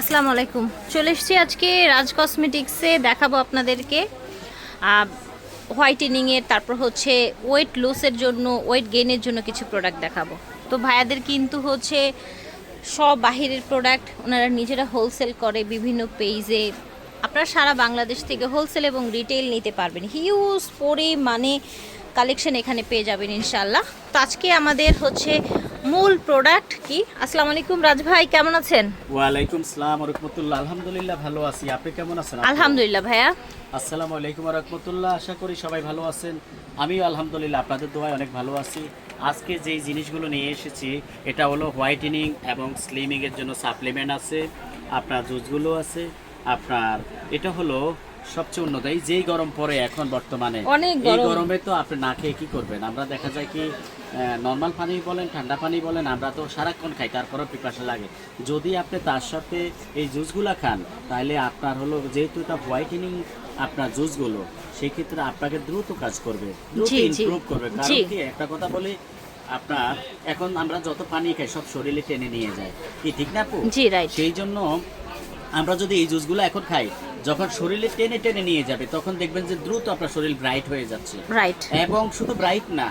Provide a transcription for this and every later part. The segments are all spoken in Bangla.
আসসালামু আলাইকুম। চলে এসেছি আজকে রাজ কসমেটিক্সে দেখাবো আপনাদেরকে। হোয়াইটেনিংয়ের তারপর হচ্ছে ওয়েট লুসের জন্য, ওয়েট গেইনের জন্য কিছু প্রোডাক্ট দেখাবো। তো ভাইয়াদের কিন্তু হচ্ছে সব বাহিরের প্রোডাক্ট ওনারা নিজেরা হোলসেল করে বিভিন্ন পেজে আপনারা সারা বাংলাদেশ থেকে হোলসেল এবং রিটেল নিতে পারবেন। হিউজ পরিমাণে কালেকশন এখানে পেয়ে যাবেন ইনশাল্লাহ তো আজকে আমাদের হচ্ছে মূল প্রোডাক্ট কি? আসসালামু আলাইকুম রাজ ভাই কেমন আছেন? ওয়ালাইকুম সালাম রহমতুল্লাহ। আলহামদুলিল্লাহ ভালো আছি। আপনি কেমন আছেন? আলহামদুলিল্লাহ ভাইয়া। আসসালামু আলাইকুম রহমতুল্লাহ। আশা করি সবাই ভালো আছেন। আমিও আলহামদুলিল্লাহ আপনাদের দোয়ায় অনেক ভালো আছি। আজকে যেই জিনিসগুলো নিয়ে এসেছি এটা হলো হোয়াইটেনিং এবং স্লিমিং এর জন্য সাপ্লিমেন্ট আছে আপনার জুসগুলো আছে আপনার এটা হলো সবচেয়ে উন্নত। এই যেই গরম পড়ে এখন বর্তমানে এই গরমে। তো আপনি না খেয়ে কি করবেন? আমরা দেখা যায় কি নর্মাল পানি বলেন ঠান্ডা পানি বলেন আমরা তো সারাক্ষণ খাই তারপরেও পিপাসা লাগে। যদি আপনি তার সাথে এই জুসগুলা খান তাহলে আপনার হলো যেহেতু এটা হোয়াইটেনিং আপনার জুসগুলো সেই ক্ষেত্রে আপনাকে দ্রুত কাজ করবে দ্রুত। ইমপ্রুভ করবে। কারণ কি একটা কথা বলি আপনার এখন আমরা যত পানি খাই সব শরীরে টেনে নিয়ে যায়। কি ঠিক না সেই জন্য আমরা যদি এই জুসগুলো এখন খাই যখন শরীরে টেনে টেনে নিয়ে যাবে তখন দেখবেন যে দ্রুত আপনার শরীর ব্রাইট হয়ে যাচ্ছে। রাইট এবং শুধু ব্রাইট না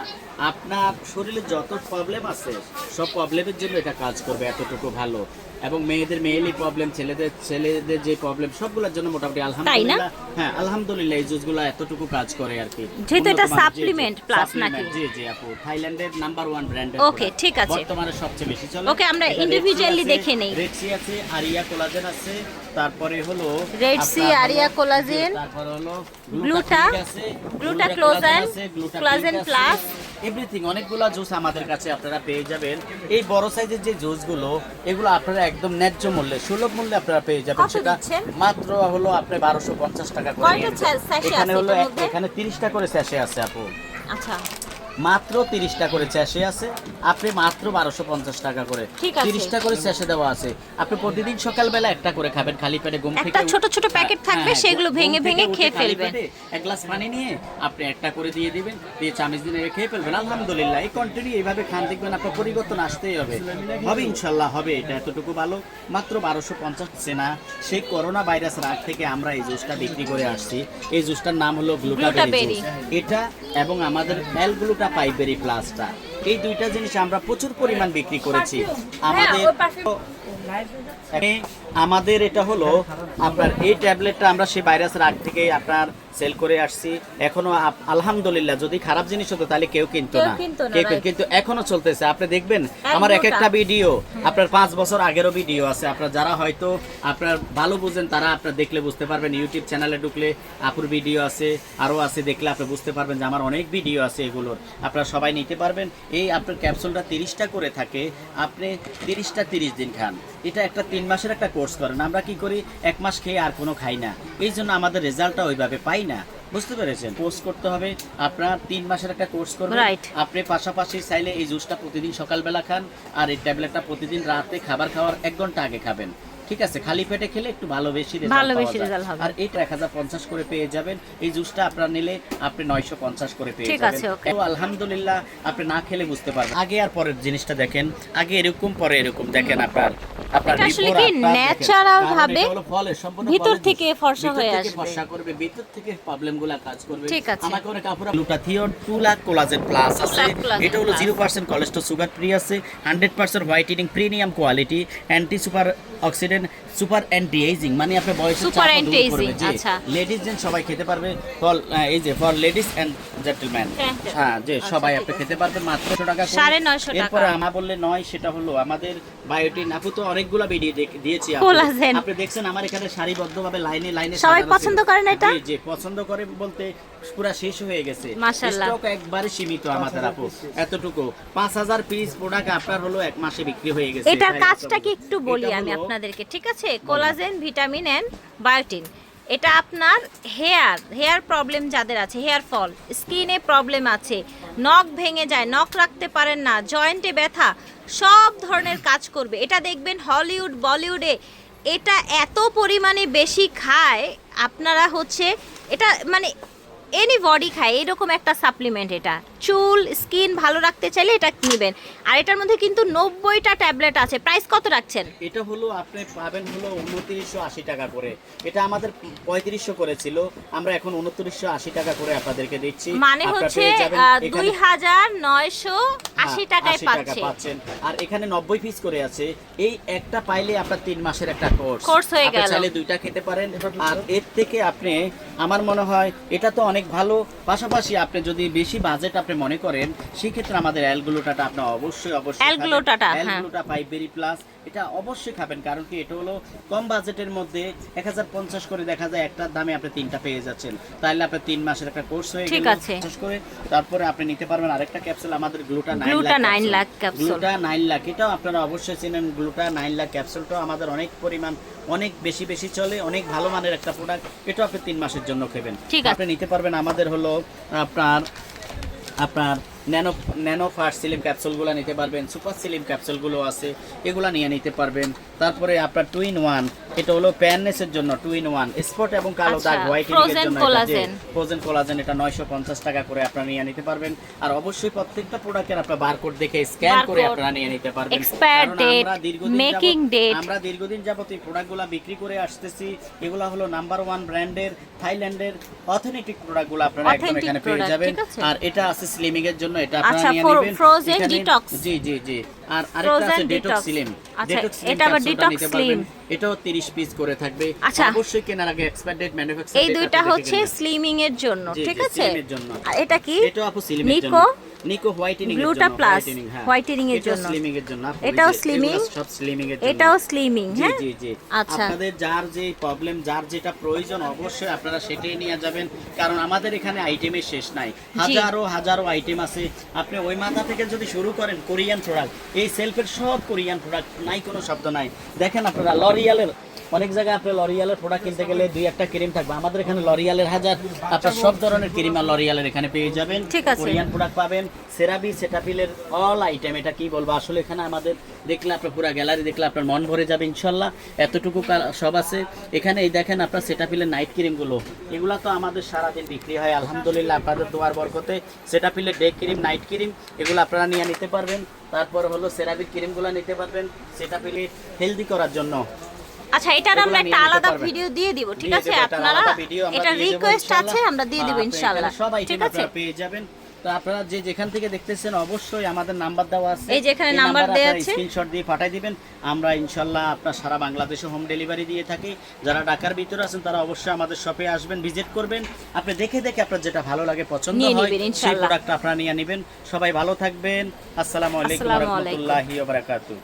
আপনার শরীরে যত প্রবলেম আছে সব প্রবলেমের জন্য এটা কাজ করবে এতটুকু ভালো। এবং মেয়েদের মেয়েলি প্রবলেম ছেলেদের ছেলেদের যে প্রবলেম সবগুলোর জন্য মোটামুটি আলহামদুলিল্লাহ হ্যাঁ আলহামদুলিল্লাহ এই জুসগুলো এতটুকু কাজ করে আর কি। যেহেতু এটা plus supplement, নাকি? জি জি আপু। থাইল্যান্ডের নাম্বার ওয়ান ব্র্যান্ডের Okay, ঠিক আছে। বর্তমানে সবচেয়ে বেশি চলে। Okay, আমরা individually দেখে নেই। রেড সি আছে আরিয়া কোলাজেন আছে। তারপরে হলো আপনার Aria হলো- collagen, তারপরে হলো Gluta Closan Pink আছে, Plus। এভরিথিং অনেকগুলো জুস আমাদের কাছে আপনারা পেয়ে যাবেন। এই বড় সাইজের যে জুসগুলো এগুলো আপনারা একদম ন্যায্য মূল্যে সুলভ মূল্যে আপনারা পেয়ে যাবেন সেটা মাত্র হলো আপনি বারোশো পঞ্চাশ টাকা করে এখানে হলো? এখানে তিরিশটা করে স্যাশে আছে আপু। আচ্ছা। মাত্র তিরিশটা করে চ্যাশে আছে। আপনি মাত্র বারোশো পঞ্চাশ টাকা করে। তিরিশটা করে চ্যাশে দেওয়া আছে। আপনি প্রতিদিন সকালবেলা একটা করে খাবেন খালি পেটে ঘুম থেকে ছোট ছোট প্যাকেট হ্যাঁ, থাকবে, হ্যাঁ, সেগুলো ভেঙে ভেঙে খেয়ে ফেলবেন। এক গ্লাস পানি নিয়ে আপনি একটা করে দিয়ে দিবেন দিয়ে চামিচ দিনে খেয়ে ফেলবেন। আলহামদুলিল্লাহ এই কন্টিনিউ এইভাবে খান দেখবেন আপনার পরিবর্তন আসতেই হবে। হবে ইনশাল্লাহ হবে এটা এতটুকু ভালো। মাত্র বারোশো পঞ্চাশ সেনা সেই করোনা ভাইরাস রাগ থেকে আমরা এই জুসটা বিক্রি করে আসছি। এই জুসটার নাম হলো গ্লুটাবেরি। এটা এবং আমাদের অ্যালগ্লুটা পাইবেরি প্লাসটা এই দুইটা জিনিস আমরা প্রচুর পরিমাণ বিক্রি করেছি। আমাদের এ- আমাদের এটা হলো আপনার এই ট্যাবলেটটা আমরা সেই ভাইরাসের আগ থেকেই আপনার সেল করে আসছি। এখনও আলহামদুলিল্লাহ যদি খারাপ জিনিস হতো তাহলে কেউ কিনতো না। কিন্তু এখনও চলতেছে। আপনি দেখবেন আমার এক একটা ভিডিও আপনার পাঁচ বছর আগেরও ভিডিও আছে। আপনার যারা হয়তো আপনার ভালো বুঝেন তারা আপনার দেখলে বুঝতে পারবেন। ইউটিউব চ্যানেলে ঢুকলে আপুর ভিডিও আছে আরও আছে দেখলে আপনি বুঝতে পারবেন যে আমার অনেক ভিডিও আছে এগুলোর। আপনারা সবাই নিতে পারবেন। এই আপনার ক্যাপসুলটা তিরিশটা করে থাকে। আপনি তিরিশটা তিরিশ দিন খান। এটা একটা তিন মাসের একটা কোর্স করেন। আমরা কি করি? এক মাস খেয়ে আর কোনো খাই না। এই জন্য আমাদের রেজাল্টটা ওইভাবে পাই না। বুঝতে পেরেছেন? কোর্স করতে হবে। আপনার তিন মাসের একটা কোর্স করবেন। আপনি পাশাপাশি চাইলে এই জুসটা প্রতিদিন সকালবেলা খান আর এই ট্যাবলেটটা প্রতিদিন রাতে খাবার খাওয়ার এক ঘণ্টা আগে খাবেন। ঠিক আছে? খালি পেটে খেলে একটু ভালো বেশি হবে। আর এটা এক হাজার পঞ্চাশ করে পেয়ে যাবেন। এই জুসটা আপনার নিলে আপনি নয়শো পঞ্চাশ করে পেয়ে যাবেন। আলহামদুলিল্লাহ আপনি না খেলে বুঝতে পারবেন। আগে আর পরের জিনিসটা দেখেন। আগে এরকম পরে এরকম। দেখেন আপনার। এটা আসলে কি কারণ ভাবে ভিতর থেকে ফর্সা হয়ে আসবে। ফর্সা করবে ভিতর থেকে প্রবলেমগুলা কাজ করবে ঠিক আছে। আমাকে অনেক আপুরা glutathione two lakh collagen plus আছে এটা হলো plus। Zero percent cholesterol sugar free আছে hundred percent whitening premium quality anti super oxidant super anti ageing মানে আপনার বয়সের Super চাপও দূর করবে আচ্ছা। লেডিস জেন সবাই খেতে পারবে ফর এই যে ফর লেডিস এন্ড জেন্টলম্যান হ্যাঁ, যে আচ্ছা, সবাই আপনি খেতে পারবেন মাত্র 100 টাকা করে। সাড়ে নয়শো টাকা। এরপরে আমা বললে নয় সেটা হলো আমাদের বায়োটিন আপু তো অনেকগুলা ভিডিও দিয়েছি আপু। আপনি দেখছেন আমার এখানে সারিবদ্ধভাবে লাইনে লাইনে সবাই পছন্দ করেন এটা? জি, জি পছন্দ করে বলতে পুরো শেষ হয়ে গেছে। মাশাআল্লাহ। স্টক একবারে সীমিত আমাদের আপু। এতটুকু। পাঁচ হাজার পিস প্রোডাক্ট আপনার হলো এক মাসে বিক্রি হয়ে গেছে। এটার কাজটা কি একটু বলি আমি আপনাদেরকে ঠিক আছে? কোলাজেন ভিটামিন এন্ড বায়োটিন এটা আপনার হেয়ার হেয়ার প্রবলেম যাদের আছে, হেয়ার ফল, স্কিনে প্রবলেম আছে, নখ ভেঙে যায়, নখ রাখতে পারেন না, জয়েন্টে ব্যথা, সব ধরনের কাজ করবে। এটা দেখবেন হলিউড, বলিউডে এটা এত পরিমাণে বেশি খায়, আপনারা হচ্ছে এটা মানে এনি বডি খায় এরকম একটা সাপ্লিমেন্ট এটা। চুল স্কিন ভালো রাখতে চাইলে এটা নেবেন। আর এটার মধ্যে কিন্তু নব্বইটা ট্যাবলেট আছে। প্রাইস কত রাখছেন? এটা হলো আপনি পাবেন হলো উনত্রিশশো আশি টাকা করে। এটা আমাদের পঁয়ত্রিশশো করেছিল। আমরা এখন উনত্রিশশো আশি টাকা করে আপনাদেরকে দিচ্ছি। মানে হচ্ছে দুই হাজার নয়শো আশি হ্যাঁ, টাকায় 80 টাকা পাচ্ছে পাচ্ছেন। আর এখানে নব্বই পিস করে আছে। এই একটা পাইলে আপনার তিন মাসের একটা কোর্স Course হয়ে গেল। চাইলে দুইটা খেতে পারেন। আর এর থেকে আপনি আমার মনে হয় এটা তো অনেক ভালো পাশাপাশি আপনি যদি বেশি বাজেট আপনি মনে করেন সেক্ষেত্রে আমাদের অ্যালগুলোটাটা আপনি অবশ্যই অবশ্যই অ্যালগ্লোটাটা, হ্যাঁ। অ্যালগুলোটা ফাইভ বেরি প্লাস এটা অবশ্যই খাবেন কারণ কি এটা হলো কম বাজেটের মধ্যে এক হাজার পঞ্চাশ করে দেখা যায় একটার দামে আপনি তিনটা পেয়ে যাচ্ছেন তাহলে আপনার তিন মাসের একটা কোর্স হয়ে গেল। পঞ্চাশ করে তারপরে আপনি নিতে পারবেন আরেকটা ক্যাপসুল আমাদের gluta nine lakh. Gluta nine lakh এটাও আপনারা অবশ্যই চেনেন গ্লুটা নাইন লাখ ক্যাপসুলটাও আমাদের অনেক পরিমাণ অনেক বেশি বেশি চলে অনেক ভালো মানের একটা প্রোডাক্ট এটাও আপনি তিন মাসের জন্য খাবেন। আপনি নিতে পারবেন আমাদের হলো আপনার আপনার ন্যানো ন্যানো ফার্স্ট সিলিম ক্যাপসুলগুলো নিতে পারবেন সুপার সিলিম ক্যাপসুলগুলো আছে, এগুলো নিয়ে নিতে পারবেন। তারপরে আপনার টুইন ওয়ান এটা হলো প্যাননেসের জন্য টু ইন ওয়ান স্পট এবং কালো আচ্ছা, দাগ হোয়াইটিং এর জন্য ফ্রোজেন কোলাজেন এটা 950 টাকা করে আপনারা নিয়ে নিতে পারবেন। আর অবশ্যই প্রত্যেকটা প্রোডাক্টের আপনার বারকোড দেখে স্ক্যান করে আপনারা নিয়ে নিতে পারবেন। দীর্ঘদিন making যাবত- date। আমরা দীর্ঘদিন যাবত এই প্রোডাক্টগুলো বিক্রি করে আসতেছি। এগুলো হলো নাম্বার ওয়ান ব্র্যান্ডের থাইল্যান্ডের অথেন্টিক প্রোডাক্টগুলো আপনারা একদম এখানে পেয়ে যাবেন। আর এটা আছে স্লিমিং এর জন্য এটা আপনারা আচ্ছা, নিয়ে নেবেন। এখানে- detox। জি জি জি। আর আরেকটা আছে ডেটক্স। স্লিম ডেটক্স স্লিম এটা আবার পারবেন slim। এটাও 30 পিস করে থাকবে আচ্ছা। অবশ্যই কেনার আগে এক্সপায়ার ডেট ম্যানুফ্যাকচার এই দুইটা হচ্ছে স্লিমিং এর জন্য ঠিক আছে। এটা কি এটা আপু স্লিমিং এর জন্য নিকো হোয়াইটেনিং এর Gluta জন্য plus, whitening, হ্যাঁ। whitening এর জন্য। স্লিমিং এর জন্য এটাও এগুলো সব স্লিমিং এর জন্য। এটাও স্লিমিং হ্যাঁ? জি জি। আচ্ছা। আপনাদের যার যে প্রবলেম যার যেটা প্রয়োজন অবশ্যই আপনারা সেটাই নিয়ে যাবেন। কারণ আমাদের এখানে আইটেমের শেষ নাই। হাজারো হাজারো আইটেম আছে। আপনি ওই মাথা থেকে যদি শুরু করেন কোরিয়ান প্রোডাক্ট এই সেলফের সব কোরিয়ান প্রোডাক্ট নাই কোনো শব্দ নাই। দেখেন আপনারা লরিয়ালের অনেক জায়গায় আপনি লরিয়ালের প্রোডাক্ট কিনতে গেলে দুই একটা ক্রিম থাকবে। আমাদের এখানে লরিয়ালের হাজার আপনার সব ধরনের ক্রিম আর লরিয়ালের এখানে পেয়ে যাবেন। ঠিক আছে। কোরিয়ান প্রোডাক্ট পাবেন সেরাবি সেটাপিলের অল আইটেম এটা কি বলব? আসলে এখানে আমাদের দেখলে আপনার পুরো গ্যালারি দেখলে আপনার মন ভরে যাবে ইনশাল্লাহ। এতটুকু সব আছে। এখানে এই দেখেন আপনার সেটাপিলের নাইট ক্রিমগুলো এগুলো তো আমাদের সারাদিন বিক্রি হয় আলহামদুলিল্লাহ আপনাদের দোয়ার বরকতে। সেটাপিলের ডে ক্রিম নাইট ক্রিম এগুলো আপনারা নিয়ে নিতে পারবেন। তারপর হলো সেরাবির ক্রিমগুলো নিতে পারবেন সেটাপিলে হেলদি করার জন্য। আচ্ছা এটার আমরা একটা আলাদা ভিডিও দিয়ে দিব ঠিক আছে আপনারা এটা রিকোয়েস্ট আছে আমরা দিয়ে দিব ইনশাআল্লাহ সব আইটেম ঠিক আছে? পেয়ে যাবেন। তো আপনারা যে যেখান থেকে দেখতেছেন অবশ্যই আমাদের নাম্বার দেওয়া আছে। এই যে এখানে নাম্বার দেয়া আছে। স্ক্রিনশট দিয়ে পাঠিয়ে দিবেন। আমরা ইনশাল্লাহ আপনার সারা বাংলাদেশে হোম ডেলিভারি দিয়ে থাকি। যারা ঢাকার ভিতরে আছেন তারা অবশ্যই আমাদের শপে আসবেন ভিজিট করবেন। আপনি দেখে দেখে আপনার যেটা ভালো লাগে পছন্দ হয় সেই ইনশাল্লাহ। প্রোডাক্ট আপনারা নিয়ে নেবেন। সবাই ভালো থাকবেন। আসসালামু আলাইকুম আলাইকুম। রহমতুল্লাহি ওয়া বারাকাতুহু।